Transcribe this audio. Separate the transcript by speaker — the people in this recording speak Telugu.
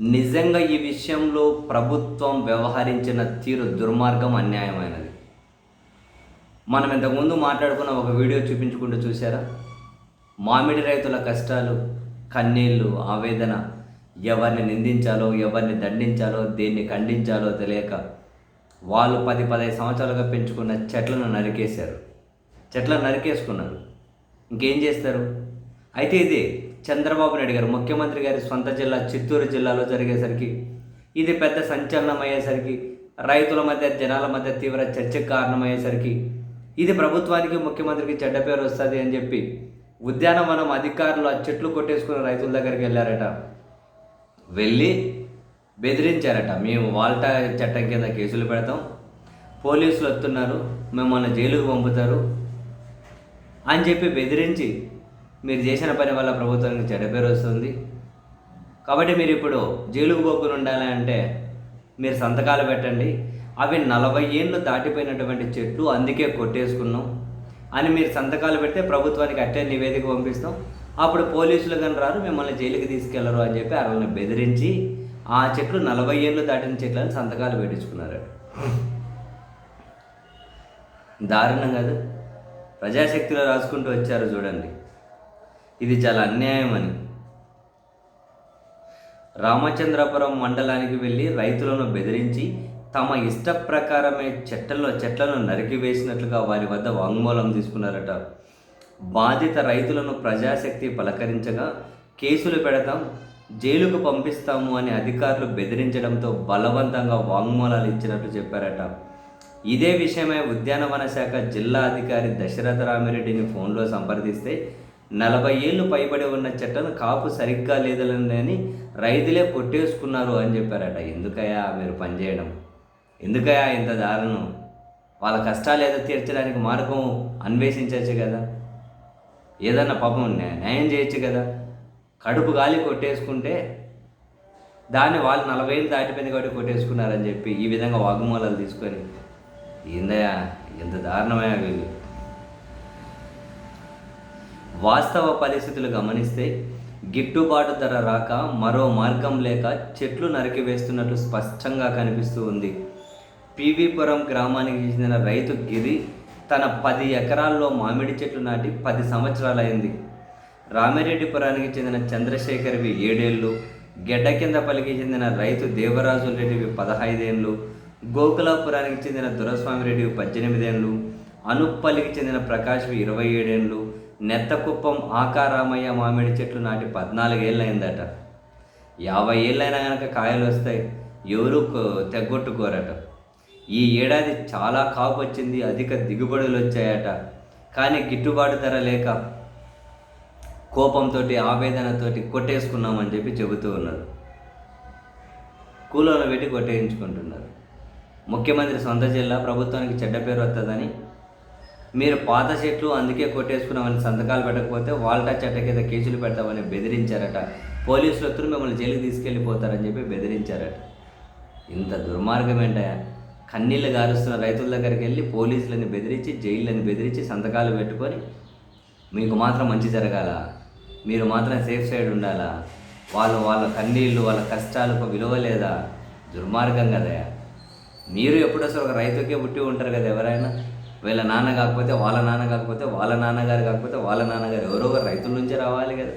Speaker 1: నిజంగా ఈ విషయంలో ప్రభుత్వం వ్యవహరించిన తీరు దుర్మార్గం అన్యాయమైనది. మనం ఇంతకుముందు మాట్లాడుకున్న ఒక వీడియో చూపించుకుంటూ చూసారా మామిడి రైతుల కష్టాలు కన్నీళ్ళు ఆవేదన ఎవరిని నిందించాలో ఎవరిని దండించాలో దేన్ని ఖండించాలో తెలియక వాళ్ళు పది పదహైదు సంవత్సరాలుగా పెంచుకున్న చెట్లను నరికేశారు. చెట్లను నరికేసుకున్నారు. ఇంకేం చేస్తారు? అయితే ఇది చంద్రబాబు నాయుడు గారు ముఖ్యమంత్రి గారి సొంత జిల్లా చిత్తూరు జిల్లాలో జరిగేసరికి ఇది పెద్ద సంచలనం అయ్యేసరికి రైతుల మధ్య జనాల మధ్య తీవ్ర చర్చకు కారణమయ్యేసరికి ఇది ప్రభుత్వానికి ముఖ్యమంత్రికి చెడ్డ పేరు వస్తుంది అని చెప్పి ఉద్యానవనం అధికారులు ఆ చెట్లు కొట్టేసుకున్న రైతుల దగ్గరికి వెళ్ళారట. వెళ్ళి బెదిరించారట మేము వాల్టా చట్టం కింద కేసులు పెడతాం పోలీసులు వస్తున్నారు మిమ్మల్ని జైలుకు పంపుతారు అని చెప్పి బెదిరించి మీరు చేసిన పని వల్ల ప్రభుత్వానికి చెడ్డ పేరు వస్తుంది. కాబట్టి మీరు ఇప్పుడు జైలుకు పోకుండా ఉండాలి అంటే మీరు సంతకాలు పెట్టండి. అవి నలభై ఏళ్ళు దాటిపోయినటువంటి చెట్లు అందుకే కొట్టేసుకున్నాం. అని మీరు సంతకాలు పెడితే ప్రభుత్వానికి అట్టే నివేదిక పంపిస్తాం. అప్పుడు పోలీసులు కానీ రారు మిమ్మల్ని జైలుకి తీసుకెళ్ళరు అని చెప్పి వాళ్ళని బెదిరించి ఆ చెట్లు నలభై ఏళ్ళు దాటిన చెట్లను సంతకాలు పెట్టించుకున్నారు దారుణం కాదు. ప్రజాశక్తిలో రాసుకుంటూ వచ్చారు చూడండి. ఇది చాలా అన్యాయం అని. రామచంద్రపురం మండలానికి వెళ్ళి రైతులను బెదిరించి తమ ఇష్ట ప్రకారమే చెట్లలో చెట్లను నరికివేసినట్లుగా వారి వద్ద వాంగ్మూలం తీసుకున్నారట. బాధిత రైతులను ప్రజాశక్తి పలకరించగా కేసులు పెడతాం జైలుకు పంపిస్తాము అని అధికారులు బెదిరించడంతో బలవంతంగా వాంగ్మూలాలు ఇచ్చినట్లు చెప్పారట. ఇదే విషయమై ఉద్యానవన శాఖ జిల్లా అధికారి దశరథ రామిరెడ్డిని ఫోన్లో సంప్రదిస్తే నలభై ఏళ్ళు పైబడి ఉన్న చెట్టను కాపు సరిగ్గా లేదని రైతులే కొట్టేసుకున్నారు అని చెప్పారట. ఎందుకయ్యా మీరు పనిచేయడం ఎందుకయ్యా ఇంత దారుణం? వాళ్ళ కష్టాలు ఏదో తీర్చడానికి మార్గం అన్వేషించవచ్చు కదా. ఏదన్నా పాపం న్యాయం చేయొచ్చు కదా. కడుపు గాలి కొట్టేసుకుంటే దాన్ని వాళ్ళు నలభై ఏళ్ళు దాటిపోయింది కాబట్టి కొట్టేసుకున్నారని చెప్పి ఈ విధంగా వాగ్మూలాలు తీసుకొని ఏందయ్యా ఎంత దారుణమయ్యా వీళ్ళు? వాస్తవ పరిస్థితులు గమనిస్తే గిట్టుబాటు ధర రాక మరో మార్గం లేక చెట్లు నరికివేస్తున్నట్లు స్పష్టంగా కనిపిస్తూ ఉంది. పీవీపురం గ్రామానికి చెందిన రైతు గిరి తన పది ఎకరాల్లో మామిడి చెట్లు నాటి పది సంవత్సరాలైంది. రామిరెడ్డిపురానికి చెందిన చంద్రశేఖర్వి ఏడేళ్ళు గెడ్డ కింద పలికి చెందిన రైతు దేవరాజు రెడ్డివి పదహైదేళ్ళు గోకులాపురానికి చెందిన దొరస్వామి రెడ్డివి పద్దెనిమిదేళ్ళు అనుప్పల్లికి చెందిన ప్రకాష్వి ఇరవై ఏడేళ్ళు నెత్తకుప్పం ఆకారామయ్య మామిడి చెట్లు నాటి పద్నాలుగేళ్ళు యాభై ఏళ్ళైనా కనుక కాయలు వస్తాయి ఎవరు కొ- తెగొట్టుకోరట ఈ ఏడాది చాలా కాపు వచ్చింది అధిక దిగుబడులు వచ్చాయట కానీ గిట్టుబాటు ధర లేక కోపంతో ఆవేదనతోటి కొట్టేసుకున్నామని చెప్పి చెబుతూ ఉన్నారు. కూలోను పెట్టి కొట్టేయించుకుంటున్నారు. ముఖ్యమంత్రి సొంత జిల్లా ప్రభుత్వానికి చెడ్డ పేరు వస్తుందని మీరు పాత చెట్లు అందుకే కొట్టేసుకున్నామని సంతకాలు పెట్టకపోతే వాల్టా చెట్ట కింద కేసులు పెడతామని బెదిరించారట. పోలీసులు వస్తున్న మిమ్మల్ని జైలుకి తీసుకెళ్ళిపోతారని చెప్పి బెదిరించారట. ఇంత దుర్మార్గం ఏంటయా కన్నీళ్ళు గారుస్తున్న రైతుల దగ్గరికి వెళ్ళి పోలీసులని బెదిరించి జైళ్ళని బెదిరించి సంతకాలు పెట్టుకొని మీకు మాత్రం మంచి జరగాల? మీరు మాత్రం సేఫ్ సైడ్ ఉండాలా? వాళ్ళు వాళ్ళ కన్నీళ్ళు వాళ్ళ కష్టాలకు విలువ లేదా? దుర్మార్గం కదయా మీరు ఎప్పుడో ఒక రైతుకే పుట్టి ఉంటారు కదా ఎవరైనా? వీళ్ళ నాన్న కాకపోతే వాళ్ళ నాన్న కాకపోతే వాళ్ళ నాన్నగారు కాకపోతే వాళ్ళ నాన్నగారు ఎవరో ఒకరు రైతుల నుంచే రావాలి కదా.